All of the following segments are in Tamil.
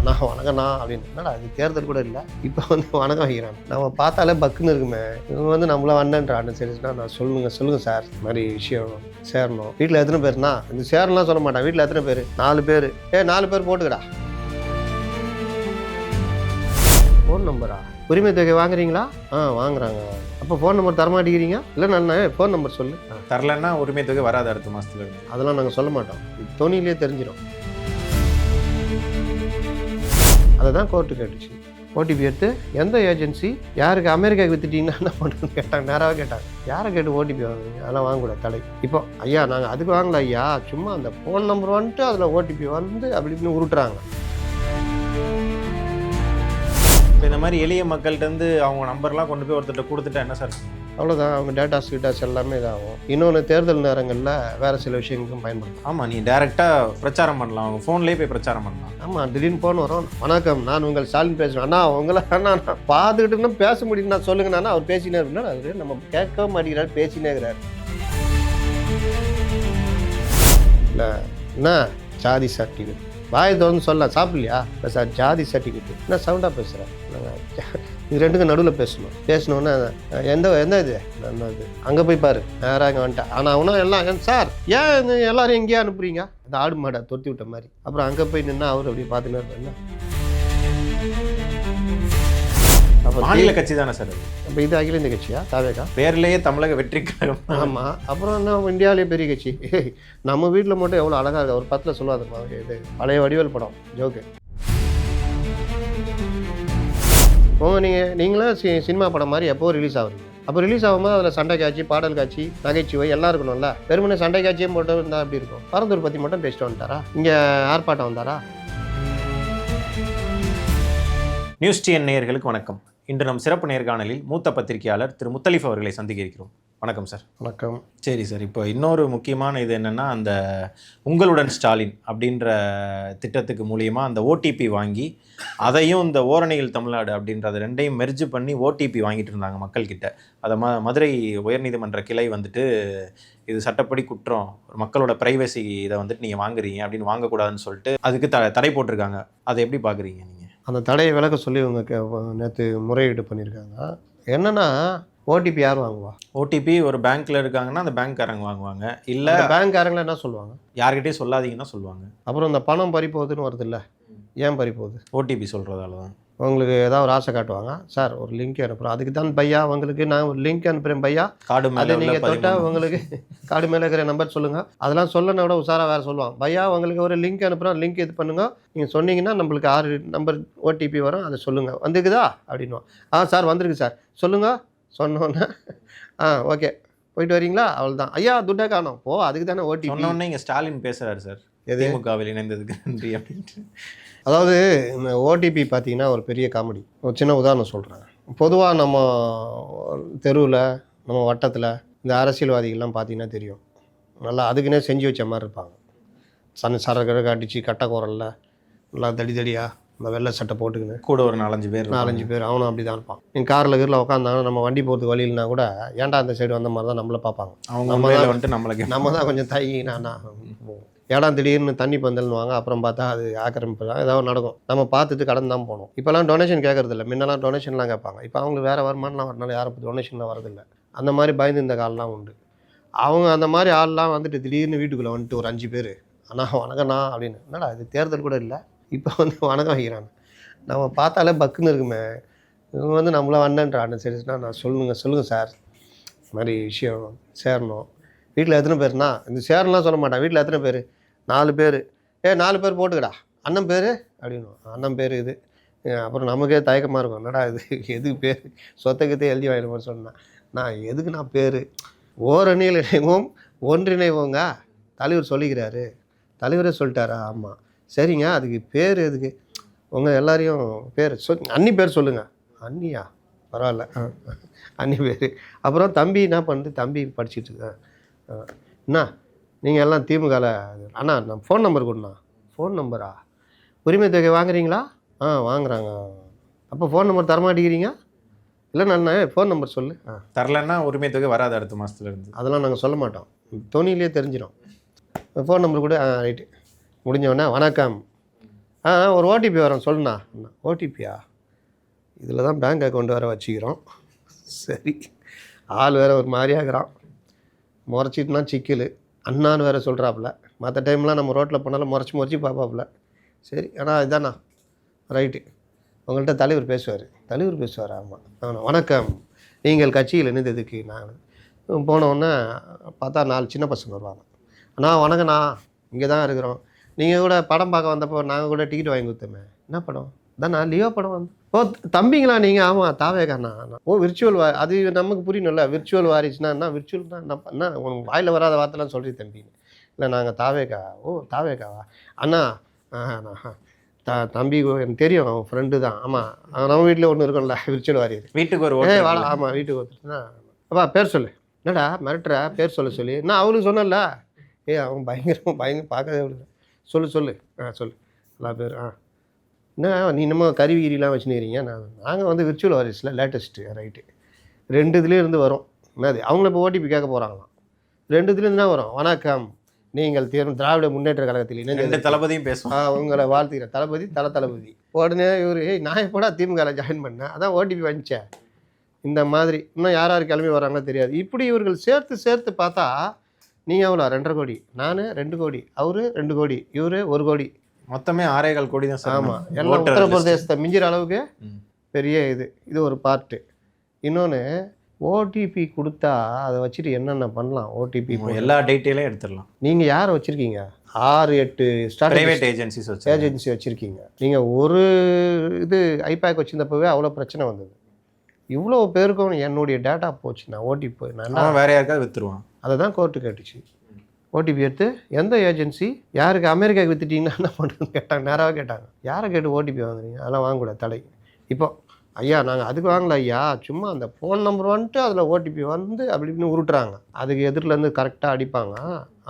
அண்ணா வணக்கண்ணா அப்படின்னு. என்னடா அது தேர்தல் கூட இல்லை. இப்போ வந்து வணக்கம் வைக்கிறான். நம்ம பார்த்தாலே பக்குன்னு இருக்குமே. இவங்க வந்து நம்மள வந்தேன்றான் சரிச்சுன்னா நான் சொல்லுங்க சொல்லுங்க சார். இந்த மாதிரி விஷயம் சேரணும். வீட்டில் எத்தனை பேர்னா இந்த சேரலாம் சொல்ல மாட்டான். வீட்டில் எத்தனை பேர்? நாலு பேர். ஏ நாலு பேர் போட்டுக்கடா. ஃபோன் நம்பரா உரிமை தொகை வாங்குறீங்களா? ஆ வாங்குறாங்க. அப்போ ஃபோன் நம்பர் தரமாட்டேங்கிறீங்க இல்லை நான் ஃபோன் நம்பர் சொல்லு. தரலன்னா உரிமை தொகை வராது அடுத்த மாசத்துல. இருந்து அதெல்லாம் நாங்கள் சொல்ல மாட்டோம். தொனிலே தெரிஞ்சிடும் அதை தான் கோர்ட்டு கேட்டுச்சு ஓடிபி எடுத்து எந்த ஏஜென்சி யாருக்கு? அமெரிக்காவுக்கு வித்துட்டீங்கன்னா என்ன பண்ணுறதுன்னு கேட்டாங்க. நேராக கேட்டாங்க. யாரை கேட்டு ஓடிபி வாங்குறீங்க? அதெல்லாம் வாங்கக்கூடாது தலை இப்போ ஐயா நாங்கள் அதுக்கு வாங்கல ஐயா. சும்மா அந்த ஃபோன் நம்பர் வந்துட்டு அதில் ஓடிபி வந்து அப்படி இப்படின்னு உருட்டுறாங்க. இப்போ இந்த மாதிரி எளிய மக்கள்கிட்ட இருந்து அவங்க நம்பர்லாம் கொண்டு போய் ஒருத்தர்கிட்ட கொடுத்துட்டா என்ன சார்? அவ்வளோதான் அவங்க டேட்டாஸ் கிட்டாஸ் எல்லாமே இதாகும். இன்னொன்று தேர்தல் நேரங்களில் வேறு சில விஷயங்களுக்கும் பயன்படுத்தும் ஆமாம் நீ டைரெக்டாக பிரச்சாரம் பண்ணலாம். அவங்க ஃபோன்லேயே போய் பிரச்சாரம் பண்ணலாம். ஆமாம் திடீர்னு ஃபோன் வரும். வணக்கம் நான் உங்கள் ஸ்டாலின் பேசுகிறேன் அண்ணா உங்களை அண்ணா நான் பார்த்துக்கிட்டுன்னா பேச முடியும்னா சொல்லுங்கண்ணா அவர் பேசினே இருக்குன்னா அவரு நம்ம கேட்க மாட்டேங்கிறாரு பேசினே இருக்கிறாரு. இல்லை என்ன? ஜாதி சர்டிஃபிகேட் வாயை திறந்து சொல்லலாம் சாப்பிடலையா? சார் ஜாதி சர்டிஃபிகேட் என்ன சவுண்டாக பேசுகிறேன் இது ரெண்டுக்கும் நடுவில் பேசணும். பேசணுன்னா எந்த எந்த இது? என்ன இது அங்கே போய் பாரு. நேராக அங்கே வந்துட்டேன் ஆனால் அவனும் எல்லாம் சார் ஏன் இந்த எல்லாரும் எங்கேயா அனுப்புறீங்க? அந்த ஆடு மாடை தொத்தி விட்ட மாதிரி. அப்புறம் அங்கே போய் நின்னா அவர் அப்படி பார்த்துன்னு இருப்பாரு. என்ன? அப்போ மாநில கட்சி தானே சார் அப்போ இது அகில இந்த கட்சியா? தாவேக்கா? பேர்லேயே தமிழக வெற்றி கழகம் ஆமாம் அப்புறம் என்ன இந்தியாவிலே பெரிய கட்சி. நம்ம வீட்டில் மட்டும் எவ்வளோ அழகாக இருக்கு. ஒரு பத்தில் சொல்லாதுமா இது பழைய வடிவேல் படம் ஜோக்கு. உங்கள் நீங்கள் நீங்களும் சி சினிமா படம் மாதிரி எப்போ ரிலீஸ் ஆகுது? அப்போ ரிலீஸ் ஆகும்போது அதில் சண்டை காட்சி பாடல் காட்சி நகைச்சுவை எல்லாம் இருக்கணும்ல. வெறுமனே சண்டை காட்சியும் போட்டு இருந்தால் அப்படி இருக்கும்? பரந்தூர் பற்றி மட்டும் பேசிட்டு வந்துட்டாரா? இங்கே ஆர்ப்பாட்டம் வந்தாரா? நியூஸ் டிஎன் நேயர்களுக்கு வணக்கம். இன்று நம் சிறப்பு நேர்காணலில் மூத்த பத்திரிகையாளர் திரு முத்தலிஃப் அவர்களை சந்திக்க இருக்கிறோம் வணக்கம் சார். வணக்கம். சரி சார். இப்போ இன்னொரு முக்கியமான இது என்னென்னா அந்த உங்களுடன் ஸ்டாலின் அப்படின்ற திட்டத்துக்கு மூலியமா அந்த ஓடிபி வாங்கி அதையும் இந்த ஓரணியில் தமிழ்நாடு அப்படின்றத ரெண்டையும் மெர்ஜ் பண்ணி ஓடிபி வாங்கிட்டு இருந்தாங்க மக்கள்கிட்ட. அதை ம மதுரை உயர்நீதிமன்ற கிளை வந்துட்டு இது சட்டப்படி குற்றம் மக்களோட ப்ரைவசி இதை வந்துட்டு நீங்கள் வாங்குறீங்க அப்படின்னு வாங்கக்கூடாதுன்னு சொல்லிட்டு அதுக்கு த தடை போட்டிருக்காங்க. அதை எப்படி பார்க்குறீங்க நீங்கள் அந்த தடையை விலக்க சொல்லி இவங்க நேற்று முறையீடு பண்ணியிருக்காங்க. என்னன்னா ஓடிபி யார் வாங்குவா? ஓடிபி ஒரு பேங்க்ல இருக்காங்கன்னா அந்த பேங்க்காரங்க வாங்குவாங்க. இல்லை பேங்க்காரங்களை என்ன சொல்லுவாங்க? யார்கிட்டயும் சொல்லாதீங்கன்னா சொல்லுவாங்க. அப்புறம் இந்த பணம் பறி போகுதுன்னு வருது இல்லை ஏன் பறி போகுது ஓடிபி சொல்கிறதால தான் உங்களுக்கு ஏதாவது ஒரு ஆசை காட்டுவாங்க சார் ஒரு லிங்க் அனுப்புகிறோம் அதுக்கு தான் பையா உங்களுக்கு நான் ஒரு லிங்க் அனுப்புகிறேன் பையா. காடு அதை நீங்கள் தொட்டால் உங்களுக்கு கார்டு மேலே இருக்கிற நம்பர் சொல்லுங்கள் அதெல்லாம் சொல்லணும் விட உஷாராக வேறு சொல்லுவாங்க. பையா உங்களுக்கு ஒரு லிங்க் அனுப்புகிறோம் லிங்க் இது பண்ணுங்க. நீங்கள் சொன்னீங்கன்னா நம்மளுக்கு ஆறு நம்பர் ஓடிபி வரும் அதை சொல்லுங்கள் வந்துக்குதா? அப்படின்னுவோம் ஆ சார் வந்திருக்கு சார். சொல்லுங்கள் சொன்னோன்னே ஆ ஓகே. போயிட்டு வரீங்களா? அவ்வளோதான் ஐயா துட்டை காணோம். போ அதுக்கு தானே உடனே இங்க ஸ்டாலின் பேசுறாரு சார். எது? திமுகவில் இணைந்ததுக்கு நன்றி அப்படின்ட்டு. அதாவது இந்த ஓடிபி பார்த்தீங்கன்னா ஒரு பெரிய காமெடி. ஒரு சின்ன உதாரணம் சொல்கிறேன் பொதுவாக நம்ம தெருவில் நம்ம வட்டத்தில் இந்த அரசியல்வாதிகள்லாம் பார்த்தீங்கன்னா தெரியும். நல்லா அதுக்குன்னே செஞ்சு வச்ச மாதிரி இருப்பாங்க. சன சரகரக அடித்து கட்ட குரலில் நல்லா தடி தடியாக இந்த வெள்ளை சட்டை போட்டுக்கின்னு. கூட ஒரு நாலஞ்சு பேர். நாலஞ்சு பேர் அவனும் அப்படி தான் இருப்பான். நீங்கள் காரில் கீரில் உட்காந்தாங்கன்னா நம்ம வண்டி போகிறதுக்கு வழி இல்லைனா கூட ஏன்டா அந்த சைடு வந்த மாதிரி தான் நம்மளை பார்ப்பாங்க. அவங்க நம்ம வந்துட்டு நம்மளை கே- நம்ம தான் கொஞ்சம் தயங்கினா இடம் திடீர்னு தண்ணி பந்தல்னுவாங்க அப்புறம் பார்த்தா அது ஆக்கிரமிப்பு தான். ஏதாவது நடக்கும். நம்ம பார்த்துட்டு கடந்து தான் போகணும். இப்போலாம் டொனேஷன் கேட்கறது இல்லை. முன்னெல்லாம் டொனேஷன்லாம் கேட்பாங்க. இப்போ அவங்களுக்கு வேறு வருமானம்லாம் வரனால யாரும் இப்போ டொனேஷன்லாம் வரதில்லை. அந்த மாதிரி பயந்து இந்த காலம்லாம் உண்டு. அவங்க அந்த மாதிரி ஆள்லாம் வந்துட்டு திடீர்னு வீட்டுக்குள்ளே வந்துட்டு ஒரு அஞ்சு பேர் ஆனால் வணக்கண்ணா அப்படின்னு. என்னடா இது தேர்தல் கூட இல்லை. இப்போ வந்து வணக்கம் வைக்கிறாங்க. நம்ம பார்த்தாலே பக்குன்னு இருக்குமே. இவங்க வந்து நம்மளாம் வந்தேன்றான்னு சரிச்சுன்னா நான் சொல்லுங்க சொல்லுங்கள் சார். இந்த மாதிரி விஷயம் சேரணும். வீட்டில் எத்தனை பேர்னா இந்த சேரலாம் சொல்ல மாட்டேன். வீட்டில் எத்தனை பேர்? நாலு பேர். ஏ நாலு பேர் போட்டுக்கடா. அண்ணன் பேர்? அப்படின்னு. அண்ணன் பேர் இது. அப்புறம் நமக்கே தயக்கமாக இருக்கும். என்னடா இது? எதுக்கு பேர்? சொத்தக்கத்தை எழுதி வாங்கிடுவோம்னு சொன்னேன் நான் எதுக்கு நான் பேர்? ஓரணியில் இணைவோம் ஒன்றிணைவோங்க தலைவர் சொல்லிக்கிறாரு. தலைவரே சொல்லிட்டாரா? ஆமாம் சரிங்க. அதுக்கு பேர் எதுக்கு? உங்கள் எல்லாரையும் பேர் சொல் அண்ணி பேர் சொல்லுங்கள் அண்ணியா? பரவாயில்ல. அண்ணி பேர். அப்புறம் தம்பி என்ன பண்ணுது? தம்பி படிச்சிட்டு இருக்கேன். ஆ. என்ன நீங்கள் எல்லாம் திமுகவில் அண்ணா நான் ஃபோன் நம்பர் கொடுண்ணா. ஃபோன் நம்பரா உரிமை தொகை வாங்குறீங்களா? ஆ வாங்குறாங்க. அப்போ ஃபோன் நம்பர் தரமாட்டேங்கிறீங்க இல்லை நான் ஃபோன் நம்பர் சொல்லு. ஆ. தரலன்னா உரிமை தொகை வராது அடுத்த மாசத்துல இருந்து அதெல்லாம் நாங்கள் சொல்ல மாட்டோம். தொனிலே தெரிஞ்சிடும் ஃபோன் நம்பர் கூட ஆ ரைட்டு முடிஞ்ச உடனே வணக்கம். ஆ ஒரு ஓடிபி வரோம் சொல்லுண்ணா. ஓடிபியா இதில் தான் பேங்க் அக்கௌண்ட் வேறு வச்சுக்கிறோம். சரி. ஆள் வேறு ஒரு மாதிரியாகிறான் முறைச்சிட்டுனா சிக்கல். அண்ணான்னு வேறு சொல்கிறாப்புல மற்ற டைம்லாம் நம்ம ரோட்டில் போனாலும் முறைச்சி முறைச்சி பார்ப்பாப்புல. சரி ஆனால் இதாண்ணா. ரைட்டு உங்கள்கிட்ட தலைவர் பேசுவார். தலைவர் பேசுவார் ஆமாம் ஆமாம் வணக்கம். நீங்கள் கட்சியில் இணைந்ததுக்கு நான் போனவுடனே பார்த்தா நாலு சின்ன பசங்க வருவாங்க. அண்ணா வணக்கண்ணா இங்கே தான் இருக்கிறோம். நீங்கள் கூட படம் பார்க்க வந்தப்போ நாங்கள் கூட டிக்கெட் வாங்கி கொடுத்தோமே. என்ன படம்? தானே லியோ படம் வந்து ஓ தம்பிங்களா நீங்கள் ஆமாம் தாவேக்காண்ணா ஓ விர்ச்சுவல் வா அது நமக்கு புரியணும்ல. விர்ச்சுவல் வாரிச்சுனா என்ன? விர்ச்சுவல் தான். என்ன உனக்கு வாயில் வராத வார்த்தைலாம் சொல்கிறீ தம்பி. இல்லை நாங்கள் தாவேக்கா ஓ தாவேக்காவா அண்ணா நான் த தம்பி எனக்கு தெரியும் அவன் ஃப்ரெண்டு தான். ஆமாம் நம்ம வீட்டில் ஒன்று இருக்கும்ல விர்ச்சுவல் வாரியர் வீட்டுக்கு ஒரு ஏ வாடா ஆமாம் வீட்டுக்கு வந்துட்டுனா அப்பா பேர் சொல்லு. என்னடா மிரட்டுற? பேர் சொல்ல சொல்லி. நான் அவனுக்கு சொன்னேன்ல? ஏ அவன் பயங்கர பயங்கர பார்க்கவே சொல்லு சொல்லு. ஆ சொல்லு. எல்லா பேர் ஆ. என்ன நீ இன்னமும் கருவி கிரிலாம் வச்சுருக்கிறீங்க நான் நாங்கள் வந்து விர்ச்சுவல் வாரிஸில் லேட்டஸ்ட்டு ரைட்டு ரெண்டு இதுலேயும் இருந்து வரும். என்னது அவங்கள இப்போ ஓடிபி கேட்க போகிறாங்களாம் ரெண்டு இதுலேருந்து தான் வரும். வணக்கம். நீங்கள் தேர்வு திராவிட முன்னேற்ற கழகத்தில் இணைந்தது ரெண்டு தளபதியும் பேசுவோம். உங்களை வாழ்த்துக்கிறேன் தளபதி தல தளபதி. உடனே இவர் நான் எப்படா திமுகவில் ஜாயின் பண்ணேன்? அதான் ஓடிபி வந்துச்சேன் இந்த மாதிரி இன்னும் யார் யார் கிளம்பி வராங்களோ தெரியாது. இப்படி இவர்கள் சேர்த்து சேர்த்து பார்த்தா நீங்கள் எவ்வளோ? ரெண்டரை கோடி. நான் ரெண்டு கோடி. அவரு ரெண்டு கோடி. இவரு ஒரு கோடி. மொத்தமே ஆறேகால் கோடி தான் சார் ஆமாம் எல்லாம் உத்தரப்பிரதேசத்தை மிஞ்சிற அளவுக்கு. பெரிய இது. இது ஒரு பார்ட்டு இன்னொன்று ஓடிபி கொடுத்தா அதை வச்சுட்டு என்னென்ன பண்ணலாம்? ஓடிபி எல்லா டீட்டெயிலையும் எடுத்துடலாம். நீங்கள் யாரை வச்சுருக்கீங்க? ஆறு எட்டு ஸ்டார்ட் பிரைவேட் ஏஜென்சிஸ் வச்சு ஏஜென்சி வச்சுருக்கீங்க. நீங்கள் ஒரு இது ஐபேக் வச்சிருந்தப்பவே அவ்வளோ பிரச்சனை வந்தது. இவ்வளோ பேருக்கும் என்னுடைய டேட்டா போச்சு நான் ஓடிபி நான் வேற யாருக்காவது வித்துருவான். அதை தான் கோர்ட்டு கேட்டுச்சு. ஓடிபி எடுத்து எந்த ஏஜென்சி? யாருக்கு அமெரிக்காவுக்கு வித்துட்டீங்கன்னா என்ன பண்ணுறதுன்னு கேட்டாங்க. நேராக கேட்டாங்க. யாரை கேட்டு ஓடிபி வாங்குறீங்க? அதெல்லாம் வாங்கக்கூடாது தடை இப்போ ஐயா நாங்கள் அதுக்கு வாங்கல ஐயா. சும்மா அந்த ஃபோன் நம்பர் வந்துட்டு அதில் ஓடிபி வந்து அப்படி இப்படின்னு உருட்டுறாங்க. அதுக்கு எதிரிலேருந்து கரெக்டாக அடிப்பாங்க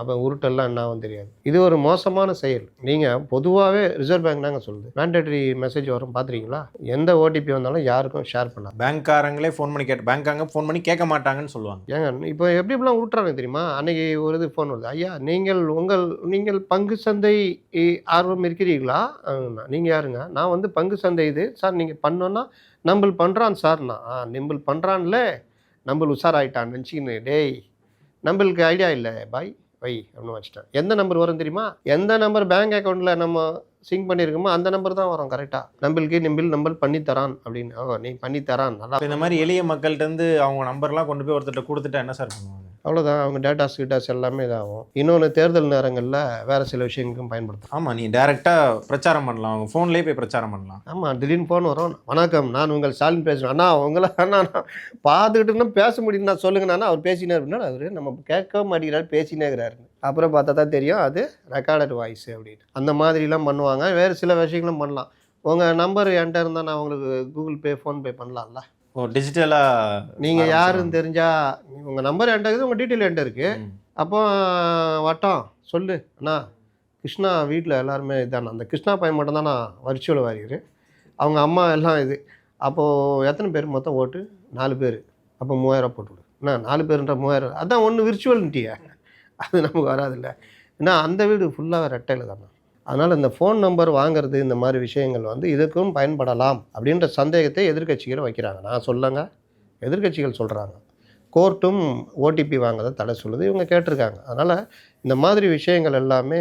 அப்போ உருட்டெல்லாம் என்ன ஆகும் தெரியாது. இது ஒரு மோசமான செயல். நீங்கள் பொதுவாகவே ரிசர்வ் பேங்க் தாங்க சொல்லுது. மேண்டேட்டரி மெசேஜ் வரும் பார்த்துறீங்களா எந்த ஓடிபி வந்தாலும் யாருக்கும் ஷேர் பண்ணலாம் பேங்க்காரங்களே ஃபோன் பண்ணி கேட்டு பேங்க்காரங்க ஃபோன் பண்ணி கேட்க மாட்டாங்கன்னு சொல்லுவாங்க. ஏங்க இப்போ எப்படி இப்படிலாம் விட்டுறாங்க தெரியுமா? அன்னைக்கு ஒரு இது ஃபோன் வருது. ஐயா நீங்கள் உங்கள் நீங்கள் பங்கு சந்தை ஆர்வம் இருக்கிறீர்களா? நீங்கள் யாருங்க? நான் வந்து பங்கு சந்தை இது. சார் நீங்கள் பண்ணோன்னா நம்பள் பண்ணுறான் சார்னா ஆ நிம்பிள் பண்ணுறான்ல நம்பள் உஷாராயிட்டான் நினச்சிக்கின்னு டேய். நம்மளுக்கு ஐடியா இல்லை. பாய் வை அப்படின்னு வச்சுட்டேன். எந்த நம்பர் வரும் தெரியுமா? எந்த நம்பர் பேங்க் அக்கௌண்ட்டில் நம்ம சிங்க் பண்ணியிருக்கோமோ அந்த நம்பர் தான் வரும் கரெக்டாக நம்மளுக்கு நிம்பிள் நம்பல் பண்ணி தரான் அப்படின்னு. ஓ நீ பண்ணி தரான். நல்லா இந்த மாதிரி எளிய மக்கள்கிட்ட இருந்து அவங்க நம்பர்லாம் கொண்டு போய் ஒருத்தர்ட்ட கொடுத்துட்டா என்ன சார் பண்ணுவாங்க? அவ்வளோதான் அவங்க டேட்டாஸ் கிட்டாஸ் எல்லாமே இதாகும். இன்னொன்று தேர்தல் நேரங்களில் வேறு சில விஷயங்களுக்கும் பயன்படுத்தலாம். ஆமா நீ டைரக்டா பிரச்சாரம் பண்ணலாம். அவங்க ஃபோன்லயே போய் பிரச்சாரம் பண்ணலாம். ஆமாம் திடீர்னு ஃபோன் வரும். வணக்கம் நான் உங்கள் ஸ்டாலின் பேசுகிறேன் அண்ணா உங்களை அண்ணா நான் பார்த்துக்கிட்டுன்னா பேச முடியும்னா சொல்லுங்கண்ணா அவர் பேசினே இருந்தா அவர் நம்ம கேட்க மாட்டேங்கிறாரு பேசினே இருக்கிறாரு. அப்புறம் பார்த்தா தான் தெரியும் அது ரெக்கார்டட் வாய்ஸ் அப்படின்னு. அந்த மாதிரிலாம் பண்ணுவாங்க. வேறு சில விஷயங்களும் பண்ணலாம். உங்கள் நம்பர் என்கிட்ட இருந்தால் நான் உங்களுக்கு கூகுள் பே ஃபோன்பே பண்ணலாம்ல? ஓ டிஜிட்டலா நீங்கள் யாருன்னு தெரிஞ்சால் உங்கள் நம்பர் என்கிட்ட இருக்குது உங்கள் டீட்டெயில் என்கிட்ட இருக்குது. அப்போ வட்டம் சொல்லு. அண்ணா கிருஷ்ணா வீட்டில் எல்லாருமே இதாண்ணா. அந்த கிருஷ்ணா பையன் மட்டும் தான் நான் வரிச்சுவல் வாரியர். அவங்க அம்மா எல்லாம் இது. அப்போது எத்தனை பேர் மொத்தம் ஓட்டு? நாலு பேர். அப்போ மூவாயிரம் போட்டு விடு என்ன நாலு பேருன்ற மூவாயிரம் அதான் ஒன்று விர்ச்சுவல்ன்ட்டியா அது நமக்கு வராதில்ல. ஏன்னா அந்த வீடு ஃபுல்லாக ரெட்டையில் தானே அதனால் இந்த ஃபோன் நம்பர் வாங்குறது இந்த மாதிரி விஷயங்கள் வந்து இதுக்கும் பயன்படலாம் அப்படின்ற சந்தேகத்தை எதிர்க்கட்சிகள் வைக்கிறாங்க. நான் சொல்லுங்க. எதிர்க்கட்சிகள் சொல்கிறாங்க கோர்ட்டும் ஓடிபி வாங்குறதை தடை சொல்லுது. இவங்க கேட்டிருக்காங்க. அதனால் இந்த மாதிரி விஷயங்கள் எல்லாமே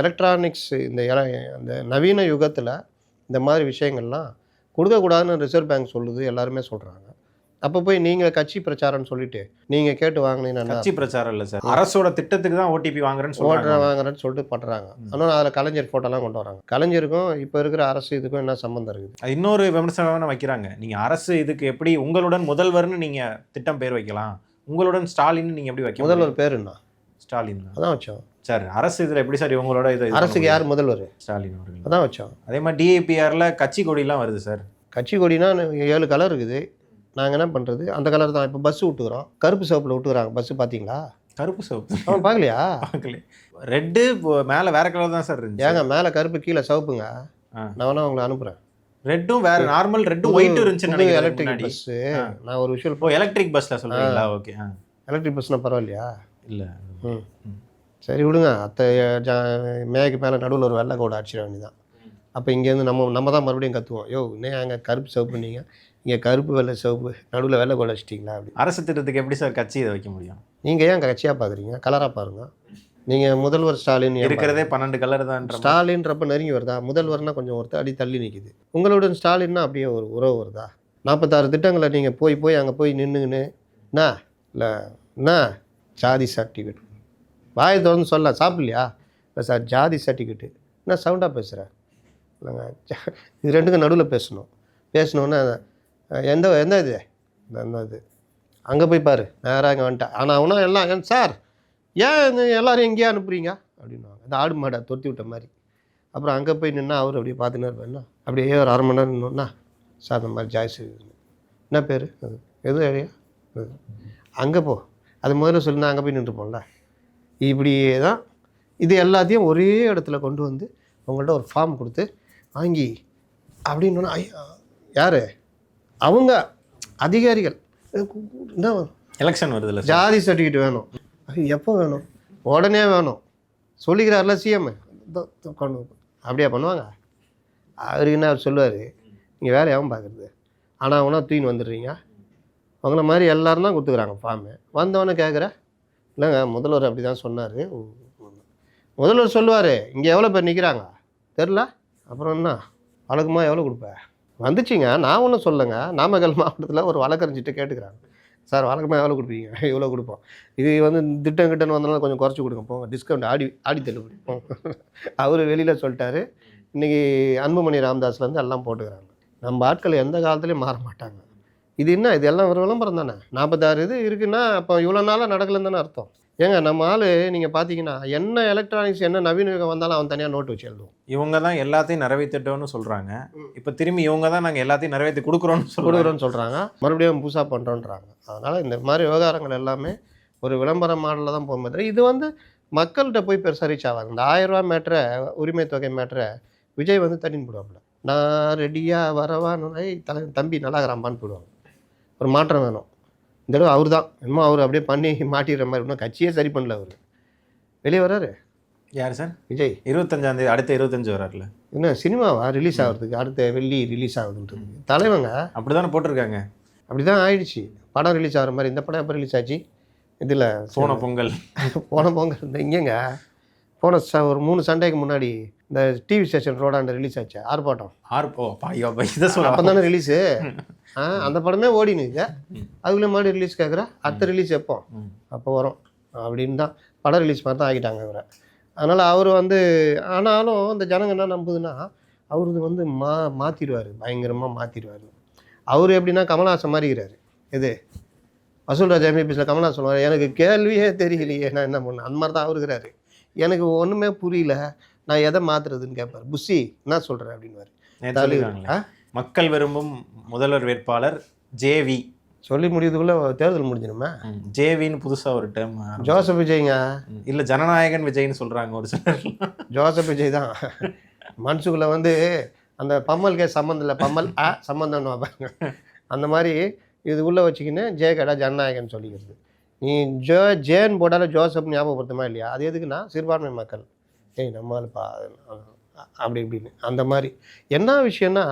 எலக்ட்ரானிக்ஸ் இந்த அந்த நவீன யுகத்தில் இந்த மாதிரி விஷயங்கள்லாம் கொடுக்கக்கூடாதுன்னு ரிசர்வ் பேங்க் சொல்லுது. எல்லாருமே சொல்கிறாங்க அப்போ போய் நீங்கள் கட்சி பிரச்சாரம்னு சொல்லிட்டு நீங்கள் கேட்டு வாங்கினீங்கன்னா கட்சி பிரச்சாரம் இல்ல சார். அரசோட திட்டத்துக்கு தான் ஓடிபி வாங்குறேன்னு சொல்றாங்க. வாங்குறேன்னு சொல்லிட்டு பண்ணுறாங்க ஆனால் அதில் கலைஞர் ஃபோட்டோலாம் கொண்டு வராங்க. கலைஞருக்கும் இப்போ இருக்கிற அரசு இதுக்கும் என்ன சம்மந்தம் இருக்குது? அது இன்னொரு விமர்சனம் வைக்கிறாங்க. நீங்க அரசு இதுக்கு எப்படி உங்களுடன் முதல்வர்னு நீங்க திட்டம் பேர் வைக்கலாம். உங்களுடன் ஸ்டாலின் நீங்க எப்படி வைக்க? முதல்வர் பேர் என்ன? ஸ்டாலின் தான். அதான் வச்சோம். சார் அரசு இதுல எப்படி சார் இவங்களோட இது அரசுக்கு யார் முதல்வர்? ஸ்டாலின் அவர்கள். அதான் வச்சோம். அதே மாதிரி டிஏபிஆர்ல கட்சி கொடிலாம் வருது சார். கட்சி கொடினா ஏழு கலர் இருக்குது. நாங்கள் என்ன பண்ணுறது அந்த கலர் தான். இப்போ பஸ் விட்டுக்கிறோம் கருப்பு சிவப்பில் விட்டுக்கிறாங்க பஸ்ஸு பார்த்தீங்களா கருப்பு சிவப்பு. அவன் பார்க்கலையா பார்க்கல ரெட்டு மேல வேற கலர் தான் சார் இருந்துச்சு. ஏங்க மேலே கருப்பு கீழே சிவப்புங்க. நான் வேணா உங்களை அனுப்புகிறேன் ரெட்டும் வேற நார்மல் ரெட்டும் ஒயிட் நினைக்கிறேன் எலக்ட்ரிக். பஸ்ஸு. நான் ஒரு விஷயம் ஓ எலக்ட்ரிக் பஸ்ல சொல்றீங்களா? ஓகே எலக்ட்ரிக் பஸ்னா பரவாயில்லையா? இல்ல. ம். சரி விடுங்க. அத்தை ஜா மேக்கு மேலே நடுவில் ஒரு வெள்ளை கோடு அடிச்சிட வேண்டியதான் அப்போ இங்கேருந்து நம்ம நம்ம தான் மறுபடியும் கற்றுவோம் யோ இன்னும் அங்கே கருப்பு சிவப்பு பண்ணீங்க இங்கே கருப்பு வெள்ளை சிவப்பு நடுவில் வெள்ளை கோல வச்சிட்டிங்களா அப்படி. அரசு திட்டத்துக்கு எப்படி சார் கட்சி இதை வைக்க முடியும்? நீங்கள் ஏன் கட்சியாக பார்க்குறீங்க கலராக பாருங்கள் நீங்கள் முதல்வர் ஸ்டாலின் இருக்கிறதே பன்னெண்டு கலர் தான் ஸ்டாலின்றப்ப நெருங்கி வருதா? முதல்வர்னா கொஞ்சம் ஒருத்தர் அடி தள்ளி நிற்கிது உங்களுடன் ஸ்டாலின்னா அப்படியே ஒரு உறவு வருதா? நாற்பத்தாறு திட்டங்களை நீங்கள் போய் போய் அங்கே போய் நின்றுங்கன்னு என்ன இல்லை என்ன ஜாதி சர்டிஃபிகேட் வாயை திறந்து சொல்லலாம் சாப்பிட்லையா? இல்லை சார் ஜாதி சர்டிஃபிகேட்டு என்ன சவுண்டாக பேசுகிற இல்லைங்க ஜா- இது ரெண்டுக்கும் நடுவில் பேசணும். பேசணுன்னா எந்த எந்த இது? இந்த இது. அங்கே போய் பாரு. நேராக இங்கே வந்துட்டேன் ஆனால் அவனும் எல்லாம் ஏன் சார் ஏன் எல்லோரும் எங்கேயா அனுப்புறீங்க? அப்படின்னுவாங்க இந்த ஆடு மாடை தொத்தி விட்ட மாதிரி. அப்புறம் அங்கே போய் நின்னா அவர் அப்படியே பார்த்துன்னு இருப்பேன் என்ன? அப்படியே ஒரு அரை மணி நேரம் நின்னோன்னா சார் அந்த மாதிரி ஜாய்ஸ் என்ன பேர்? அது எது ஐடியா? அங்கே போ. அது முதல்ல சொல்லினா அங்கே போய் நின்றுப்போம்ல. இப்படியே தான் இது எல்லாத்தையும் ஒரே இடத்துல கொண்டு வந்து உங்கள்கிட்ட ஒரு ஃபார்ம் கொடுத்து வாங்கி அப்படின்னு ஐயா யார்? அவங்க அதிகாரிகள் என்ன? எலெக்ஷன் வருதுல்ல ஜாதி சர்டிஃபிகேட் வேணும். அது எப்போ வேணும்? உடனே வேணும். சொல்லிக்கிறார்ல சிஎம். அப்படியா பண்ணுவாங்க? அவருக்கு என்ன சொல்லுவார்? நீங்கள் வேலை எவன் பார்க்குறது? ஆனால் அவனா தூக்கின்னு வந்துடுறீங்க. அவங்கள மாதிரி எல்லாரும் தான் கொடுத்துக்குறாங்க ஃபார்மு வந்தவொடனே கேட்குற இல்லைங்க முதல்வர் அப்படி தான் சொன்னார். முதல்வர் சொல்லுவார் இங்கே எவ்வளோ பேர் நிற்கிறாங்க தெரில அப்புறம் என்ன? வழக்கமாக எவ்வளோ கொடுப்ப? வந்துச்சுங்க. நான் ஒன்றும் சொல்லுங்க நாமக்கல் மாவட்டத்தில் ஒரு வழக்கறிஞ்சிட்டு கேட்டுக்கிறாங்க. சார் வழக்கமாக எவ்வளோ கொடுப்பீங்க? இவ்வளோ கொடுப்போம். இது வந்து திட்டம் கிட்டன்னு வந்தனால கொஞ்சம் குறைச்சி கொடுங்க. போங்க. டிஸ்கவுண்ட் ஆடி ஆடி தள்ளுபடி. போங்க. அவர் வெளியில் சொல்லிட்டாரு. இன்றைக்கி அன்புமணி ராமதாஸ்லேருந்து எல்லாம் போட்டுக்கிறாங்க. நம்ம ஆட்கள் எந்த காலத்துலேயும் மாற மாட்டாங்க. இது என்ன? இது எல்லாம் ஒரு விளம்பரம் தானே? நாற்பத்தாறு இது இருக்குன்னா அப்போ இவ்வளோ நாளாக நடக்கலன்னு தானே அர்த்தம். ஏங்க நம்ம ஆள் நீங்கள் பார்த்தீங்கன்னா என்ன எலக்ட்ரானிக்ஸ் என்ன நவீன யுகம் வந்தாலும் அவன் தனியாக நோட்டு வச்சு எழுதுவோம் இவங்க தான் எல்லாத்தையும் நிறைவேற்றிட்டோம்னு சொல்றாங்க. ம். இப்போ திரும்பி இவங்க தான் நாங்கள் எல்லாத்தையும் நிறைவேற்றி கொடுக்குறோம்னு கொடுக்குறோன்னு சொல்கிறாங்க மறுபடியும் புதுசாக பண்ணுறோன்றாங்க அதனால் இந்த மாதிரி விவகாரங்கள் எல்லாமே ஒரு விளம்பர மாடலில் தான் போகும் தவிர இது வந்து மக்கள்கிட்ட போய் பெருசாக ரீச் ஆகாது. இந்த ஆயிரரூவா மேட்ரை உரிமை தொகை மேட்ரை விஜய் வந்து தட்டின்னு போடுவாப்புல. நான் ரெடியாக வரவான்னு தம்பி நல்லாகிறாம்பான்னு போடுவாங்க. ஒரு மாற்றம் வேணும். இந்த தடவை அவர் தான். என்னமோ அவர் அப்படியே பண்ணி மாட்டிடுற மாதிரி இன்னும் கட்சியே சரி பண்ணல அவர். வெளியே வராரு. யார் சார்? விஜய். இருபத்தஞ்சாம் தேதி அடுத்த இருபத்தஞ்சு வராருல. என்ன சினிமாவா ரிலீஸ் ஆகிறதுக்கு அடுத்த வெள்ளி ரிலீஸ் ஆகுதுன்றது. தலைவங்க. அப்படிதானே போட்டிருக்காங்க. அப்படி தான் ஆயிடுச்சு. படம் ரிலீஸ் ஆகிற மாதிரி இந்த படம் எப்போ ரிலீஸ் ஆச்சு? இதில் போன பொங்கல். போன போங்க இந்த இங்கேங்க. போன ச ஒரு மூணு சண்டேக்கு முன்னாடி இந்த டிவி ஸ்டேஷன் ரோடாண்ட ரிலீஸ் ஆச்சு. ஆர்ப்பாட்டம். ஆர் ஓ பாய்யோ பை இதை அப்போ சொல்ல தானே ரிலீஸு ஆ அந்த படமே ஓடினுங்க அதுக்குள்ளே மறுபடியும் ரிலீஸ் கேட்குற அடுத்த ரிலீஸ் எப்போ. அப்போ வரும். அப்படின்னு தான் படம் ரிலீஸ் மாதிரி தான் ஆகிட்டாங்க இவரை. அதனால் அவர் வந்து ஆனாலும் இந்த ஜனங்க என்ன நம்புதுன்னா அவரது வந்து மா மாற்றிடுவார் பயங்கரமாக மாற்றிடுவார் அவர் எப்படின்னா கமல்ஹாசன் மாதிரி இருக்கிறாரு. எது? வசூல் ராஜா எம்பிபிஸில் கமல்ஹாசன் சொல்லுவார் எனக்கு கேள்வியே தெரியலையே நான் என்ன பண்ணேன் அந்த மாதிரி தான் அவர் இருக்கிறாரு. எனக்கு ஒன்றுமே புரியல. நான் எதை மாற்றுறதுன்னு கேட்பார் புஷி என்ன சொல்கிறேன். ஆ? மக்கள் விரும்பும் முதல்வர் வேட்பாளர் ஜேவி. சொல்லி முடியுதுக்குள்ளே தேர்தல் முடிஞ்சிடுமே? ஜேவின்னு புதுசா ஒரு டேர்ம் ஜோசப் விஜய்ங்க. இல்ல ஜனநாயகன் விஜய்னு சொல்றாங்க ஒரு சிலர். ஜோசப் விஜய் தான். மனசுக்குள்ளே வந்து அந்த பம்மலுக்கே சம்மந்தம் இல்லை பம்மல் ஆ சம்மந்தம்னு வைப்பாங்க. அந்த மாதிரி இது உள்ளே வச்சுக்கின்னு ஜே கடா ஜனநாயகன் சொல்லிக்கிறது. நீ ஜோ ஜேன் போட்டாலும் ஜோசப் ஞாபகப்படுத்துமா இல்லையா? அது எதுக்குன்னா சிறுபான்மை மக்கள். ஏய் நம்மளுப்பா அப்படி இப்படின்னு. அந்த மாதிரி. என்ன விஷயம்னா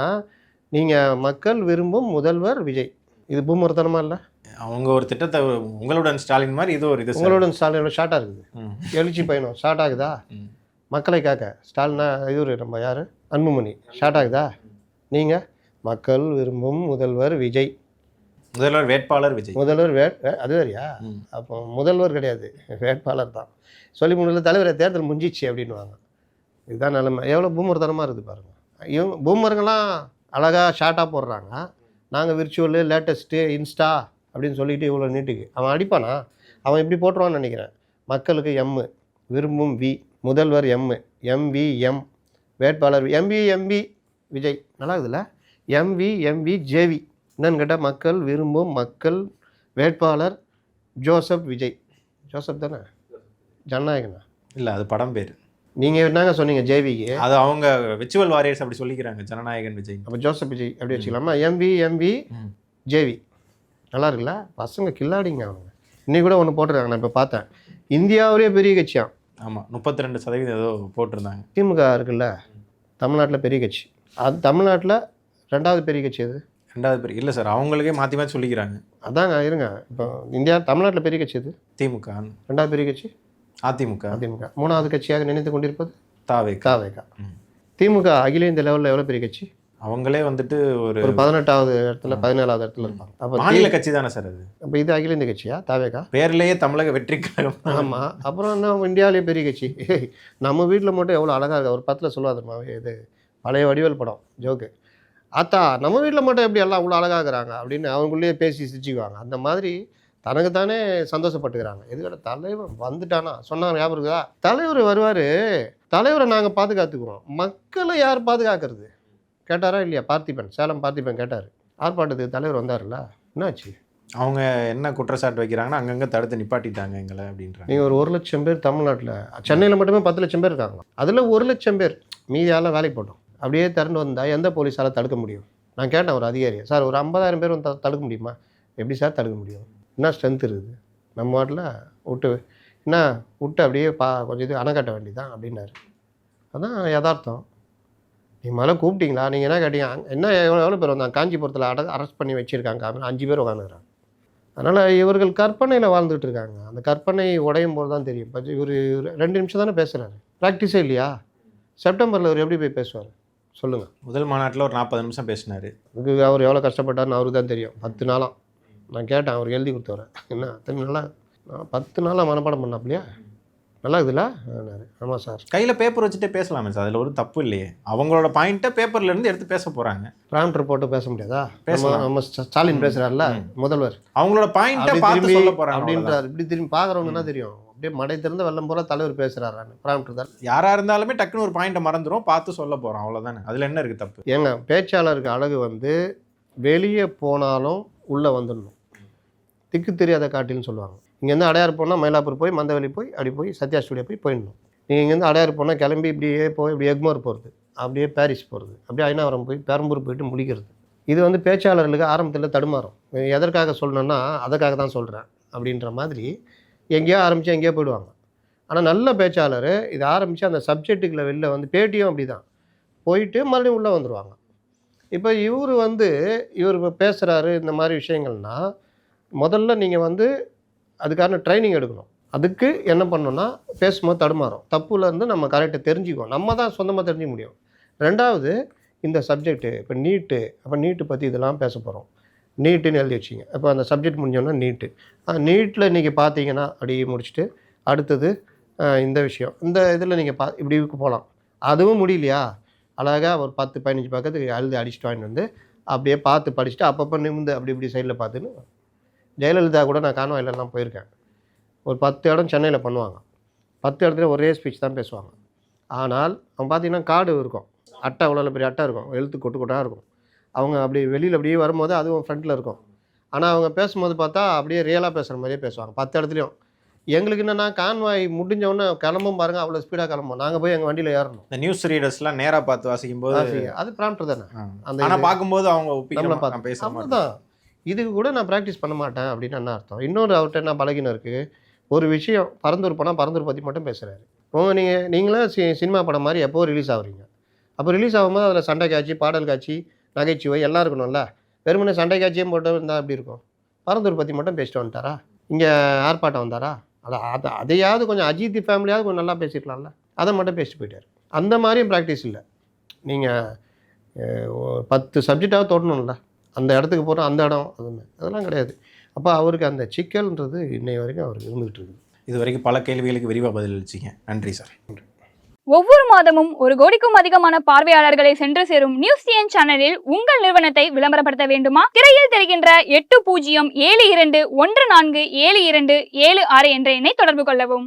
நீங்கள் மக்கள் விரும்பும் முதல்வர் விஜய். இது பூமர்த்தனமா இல்லை? அவங்க ஒரு திட்டத்தை உங்களுடன் ஸ்டாலின் மாதிரி இது ஒரு இது சார். உங்களோட ஸ்டாலினோட ஷார்ட்டாக இருக்குது. எழுச்சி பயணம் ஸ்டார்ட் ஆகுதா. மக்களை காக்க. ஸ்டாலினா இவர் நம்ம யார்? அன்புமணி. ஸ்டார்ட் ஆகுதா? நீங்கள் மக்கள் விரும்பும் முதல்வர் விஜய். முதல்வர் வேட்பாளர் விஜய். முதல்வர் வே வே- அது வேறையா. அப்போ முதல்வர் கிடையாது வேட்பாளர் தான். சொல்லி முடியல தலைவரை தேர்தல் முடிஞ்சிச்சு அப்படின்னுவாங்க. இதுதான் நிலைமை. எவ்வளோ பூமர்தனமாக இருக்குது பாருங்கள் இவங்க பூமருங்கெல்லாம் அழகாக ஷார்ட்டாக போடுறாங்க. நாங்கள் விர்ச்சுவலு லேட்டஸ்ட்டு இன்ஸ்டா அப்படின்னு சொல்லிட்டு இவ்வளோ நீட்டுக்கு. அவன் அடிப்பானா? அவன் இப்படி போட்டுருவான்னு நினைக்கிறேன். மக்களுக்கு எம்மு விரும்பும் வி முதல்வர் எம்மு எம்வி எம் வேட்பாளர் எம்பி எம்பி விஜய். நல்லா இருக்குதுல்ல? எம்வி எம்வி ஜேவி என்னன்னு கேட்டால் மக்கள் விரும்பும் மக்கள் வேட்பாளர் ஜோசப் விஜய். ஜோசப் தானே? ஜனநாயகனா? இல்ல அது படம் பேர். நீங்கள் என்னங்க சொன்னீங்க ஜேவிக்கு? அது அவங்க விச்சுவல் வாரியர்ஸ் அப்படி சொல்லிக்கிறாங்க ஜனநாயகன் விஜய். அப்போ ஜோசப் விஜய் அப்படி வச்சுக்கலாமா? MP MP. ஜேவி. நல்லா இருக்குல்ல? பசங்க கில்லாடிங்க அவங்க. இன்னைக்கு கூட ஒன்று போட்டிருக்காங்க நான் இப்போ பார்த்தேன். இந்தியாவிலேயே பெரிய கட்சியாம் ஆமா முப்பத்தி ரெண்டு சதவீதம் ஏதோ போட்டிருந்தாங்க. திமுக இருக்குல்ல? தமிழ்நாட்டில் பெரிய கட்சி. அது தமிழ்நாட்டில் ரெண்டாவது பெரிய கட்சி அது ரெண்டாவது பேர். இல்லை சார் அவங்களுக்கே மாற்றி மாற்றி சொல்லிக்கிறாங்க. அதாங்க இருங்க. இப்போ இந்தியா தமிழ்நாட்டில் பெரிய கட்சி அது திமுக. ரெண்டாவது பெரிய கட்சி? அதிமுக. அதிமுக. மூணாவது கட்சியாக நினைத்து கொண்டிருப்பது? தாவே காவேகா ம். திமுக அகில இந்திய லெவலில் எவ்வளோ பெரிய கட்சி? அவங்களே வந்துட்டு ஒரு ஒரு பதினெட்டாவது இடத்துல பதினேழாவது இடத்துல இருப்பாங்க. அப்போ மாநில கட்சி தானே சார் அது? அப்போ இது அகில இந்திய கட்சியா? தாவேகா பேர்லயே தமிழக வெற்றி கழகம். ஆமாம் அப்புறம் என்ன இந்தியாவிலேயே பெரிய கட்சி. நம்ம வீட்டில் மட்டும் எவ்வளோ அழகாக இருக்கு? ஒரு பத்தில் சொல்லுவாதுமா இது பழைய வடிவேல் படம் ஜோக்கு. ஆத்தா நம்ம வீட்டில் மட்டும் எப்படி எல்லாம் அவ்வளோ அழகா இருக்கிறாங்க? அப்படின்னு அவங்களுக்குள்ளேயே பேசி சிரிச்சுக்குவாங்க. அந்த மாதிரி தனக்கு தானே சந்தோஷப்பட்டுக்கிறாங்க எதுக்கட தலைவர் வந்துட்டானா? சொன்னாங்க ஞாபகம் இருக்குதா? தலைவர் வருவார். தலைவரை நாங்கள் பாதுகாத்துக்குறோம். மக்களை யார் பாதுகாக்கிறது? கேட்டாரா இல்லையா? பார்த்திபன் சேலம் பார்த்திபன் கேட்டார். ஆர்ப்பாட்டத்துக்கு தலைவர் வந்தார்ல என்னாச்சு? அவங்க என்ன குற்றச்சாட்டு வைக்கிறாங்கன்னா அங்கங்க தடுத்து நிப்பாட்டிட்டாங்க எங்களை அப்படின்றாங்க. நீங்கள் ஒரு ஒரு லட்சம் பேர் தமிழ்நாட்டில் சென்னையில் மட்டுமே பத்து லட்சம் பேர் இருக்காங்க. அதில் ஒரு லட்சம் பேர் மீதியால வேலைக்கு போட்டோம். அப்படியே திறந்து வந்தால் எந்த போலீஸால் தடுக்க முடியும்? நான் கேட்டேன் ஒரு அதிகாரியை சார் ஒரு ஐம்பதாயிரம் பேர் வந்து தடுக்க முடியுமா? எப்படி சார் தடுக்க முடியும்? என்ன ஸ்ட்ரென்த் இருக்குது? நம்ம வாட்டில் விட்டு என்ன விட்டு அப்படியே பா கொஞ்சம் இது அணை கட்ட வேண்டியதான் அப்படின்னாரு. அதான் யதார்த்தம். நீங்கள் மேலே கூப்பிட்டீங்களா? நீங்கள் என்ன கேட்டீங்க? என்ன எவ்வளோ எவ்வளோ பேர் வந்தாங்க? காஞ்சிபுரத்தில் அட அரெஸ்ட் பண்ணி வச்சுருக்காங்க அஞ்சு பேர் உட்காந்துக்கிறாங்க அதனால் இவர்கள் கற்பனையில் வாழ்ந்துட்டு இருக்காங்க. அந்த கற்பனை உடையும் போது தான் தெரியும் இவர் ரெண்டு நிமிஷம் தானே பேசுகிறாரு ப்ராக்டிஸே இல்லையா? செப்டம்பரில் அவர் எப்படி போய் பேசுவார்? சொல்லுங்கள் முதல் மாநாட்டில் ஒரு நாற்பது நிமிஷம் பேசினாரு. அதுக்கு அவர் எவ்வளோ கஷ்டப்பட்டார்னு அவருக்கு தான் தெரியும். பத்து நாளாம் நான் கேட்டேன் அவருக்கு எழுதி கொடுத்தவரை. என்ன அத்தனை நாளாக நான் பத்து நாளாக மனப்பாடம் பண்ணாப்லையா நல்லா இருக்குதுல்ல? ஆமாம் சார். கையில பேப்பர் வச்சுட்டே பேசலாமே சார். அதுல ஒரு தப்பு இல்லையே. அவங்களோட பாயிண்ட்டை பேப்பர்ல இருந்து எடுத்து பேச போறாங்க. ப்ராம்ப்டர் போட்டு பேச முடியாதா? நம்ம பேசலாம். நம்ம ஸ்ட- ஸ்டாலின் பேசுகிறார்ல முதல்வர். அவங்களோட பாயிண்ட்டை பார்த்து சொல்ல அவ்வளவுதான். அப்படின்றார். இப்படி திரும்பி பார்க்குறவங்க என்ன தெரியும். அப்படியே மடை திறந்து வெள்ளம் போல தலைவர் பேசுகிறாரான்னு ப்ராம்ப்டர் தான். யாரா இருந்தாலுமே டக்குன்னு ஒரு பாயிண்ட்டை மறந்துரும். பார்த்து சொல்ல போறோம் அவ்வளவுதானே. அதுல என்ன இருக்கு தப்பு? ஏங்க பேச்சாளருக்கு அழகு வந்து வெளியே போனாலும் உள்ளே வந்துடணும். திக்கு தெரியாத காட்டில்னு சொல்லுவாங்க. இங்கேருந்து அடையாறு போனால் மயிலாப்பூர் போய் மந்தவெளி போய் அப்படி போய் சத்யா ஸ்டுடியோ போய் போயிடணும். நீங்கள் இங்கேருந்து அடையாறு போனால் கிளம்பி இப்படியே போய் இப்படி எக்மோர் போகிறது அப்படியே பாரிஸ் போகிறது அப்படியே ஐநாவரம் போய் பெரம்பூர் போயிட்டு முடிக்கிறது. இது வந்து பேச்சாளர்களுக்கு ஆரம்பத்தில் தடுமாறும். எதற்காக சொல்லணும்னா அதற்காக தான் சொல்கிறேன் அப்படின்ற மாதிரி எங்கேயோ ஆரம்பித்து எங்கேயோ போயிடுவாங்க. ஆனால் நல்ல பேச்சாளர் இதை ஆரம்பித்து அந்த சப்ஜெக்ட்டுக்குள்ள வெளில வந்து பேட்டியும் அப்படி தான் போயிட்டு மறுபடியும் உள்ளே வந்துடுவாங்க இப்போ இவர் வந்து இவர் இப்போ பேசுகிறாரு இந்த மாதிரி விஷயங்கள்னா முதல்ல நீங்கள் வந்து அதுக்கான ட்ரைனிங் எடுக்கணும். அதுக்கு என்ன பண்ணணும்னா பேசும்போது தடுமாறும். தப்புலேருந்து நம்ம கரெக்டாக தெரிஞ்சுக்குவோம். நம்ம தான் சொந்தமாக தெரிஞ்சுக்க முடியும். ரெண்டாவது இந்த சப்ஜெக்ட்டு இப்போ நீட்டு அப்போ நீட்டு பற்றி இதெல்லாம் பேச போகிறோம் நீட்டுன்னு எழுதி வச்சிங்க. அப்போ அந்த சப்ஜெக்ட் முடிஞ்சோன்னா நீட்டு. நீட்டில் இன்றைக்கி பார்த்தீங்கன்னா அப்படி முடிச்சுட்டு அடுத்தது இந்த விஷயம். இந்த இதில் நீங்கள் பா இப்படி போகலாம் அதுவும் முடியலையா? அழகாக ஒரு பத்து பதினஞ்சு பக்கத்துக்கு அழுது அடிச்சுட்டு வாங்கிட்டு வந்து அப்படியே பார்த்து படிச்சுட்டு அப்பப்போ நிமிந்து அப்படி இப்படி சைடில் பார்த்துன்னு ஜெயலலிதா கூட நான் கான்வாயிலெல்லாம் போயிருக்கேன். ஒரு பத்து இடம் சென்னையில் பண்ணுவாங்க. பத்து இடத்துல ஒரே ஸ்பீச் தான் பேசுவாங்க. ஆனால் அவன் பார்த்தீங்கன்னா கார்டு இருக்கும். அட்டை அவ்வளோ பெரிய அட்டை இருக்கும். எழுத்து கொட்டு கொட்டாக இருக்கும். அவங்க அப்படி வெளியில் அப்படியே வரும்போது அதுவும் ஃப்ரண்ட்டில் இருக்கும். ஆனால் அவங்க பேசும்போது பார்த்தா அப்படியே ரியலாக பேசுகிற மாதிரியே பேசுவாங்க பத்து இடத்துலையும். எங்களுக்கு என்னென்னா கான்வாய் முடிஞ்ச உடனே கிளம்பும் பாருங்கள் அவ்வளோ ஸ்பீடாக கிளம்பும். நாங்கள் போய் எங்கள் வண்டியில் ஏறணும். இந்த நியூஸ் ரீடர்ஸ்லாம் நேரா பார்த்து வாசிக்கும் போது அது ப்ராம்ப்டர் தானே. அந்த ஆனா இது- பார்க்கும்போது அவங்க நம்மளை ஒப்பிக்கலாம் பார்த்து பேச மாட்டோம் அவ்வளோதான் இதுக்கு கூட நான் ப்ராக்டிஸ் பண்ண மாட்டேன் அப்படின்னு என்ன அர்த்தம்? இன்னொரு அவர்கிட்ட என்ன பழகின இருக்குது ஒரு விஷயம் பரந்தூர் படம் பரந்தூர் பற்றி மட்டும் பேசுகிறாரு உங்க நீங்கள் நீங்களே சி சினிமா படம் மாதிரி எப்போ ரிலீஸ் ஆகுறீங்க? அப்போ ரிலீஸ் ஆகும்போது அதில் சண்டை காட்சி பாடல் காட்சி நகைச்சுவை எல்லாம் இருக்கணும்ல. வெறுமனே சண்டை காட்சியும் போட்டு இருந்தால் எப்படி இருக்கும்? பரந்தூர் பற்றி மட்டும் பேசிட்டு வந்துட்டாரா? இங்கே ஆர்ப்பாட்டம் வந்தாரா? அதை அதை அதையாவது கொஞ்சம் அஜித் ஃபேமிலியாவது கொஞ்சம் நல்லா பேசிக்கலாம்ல. அதை மட்டும் பேசிட்டு போயிட்டார். அந்த மாதிரியும் ப்ராக்டிஸ் இல்லை. நீங்கள் பத்து சப்ஜெக்டாவது தொடணும்ல அந்த இடத்துக்கு போகிறோம் அந்த இடம் அதுன்னு அதெல்லாம் கிடையாது. அப்போ அவருக்கு அந்த சிக்கல்ன்றது இன்னை வரைக்கும் அவருக்கு இருந்துகிட்டு இருக்குது. இது வரைக்கும் பல கேள்விகளுக்கு விரிவா பதில் அளிச்சிங்க நன்றி சார். ஒவ்வொரு மாதமும் ஒரு கோடிக்கும் அதிகமான பார்வையாளர்களை சென்று சேரும் நியூஸ் டிஎன் சேனலில் உங்கள் நிறுவனத்தை விளம்பரப்படுத்த வேண்டுமா? திரையில் தெரிகின்ற எட்டு பூஜ்ஜியம் ஏழு இரண்டு ஒன்று நான்கு ஏழு இரண்டு ஏழு ஆறு என்ற எண்ணை தொடர்பு கொள்ளவும்.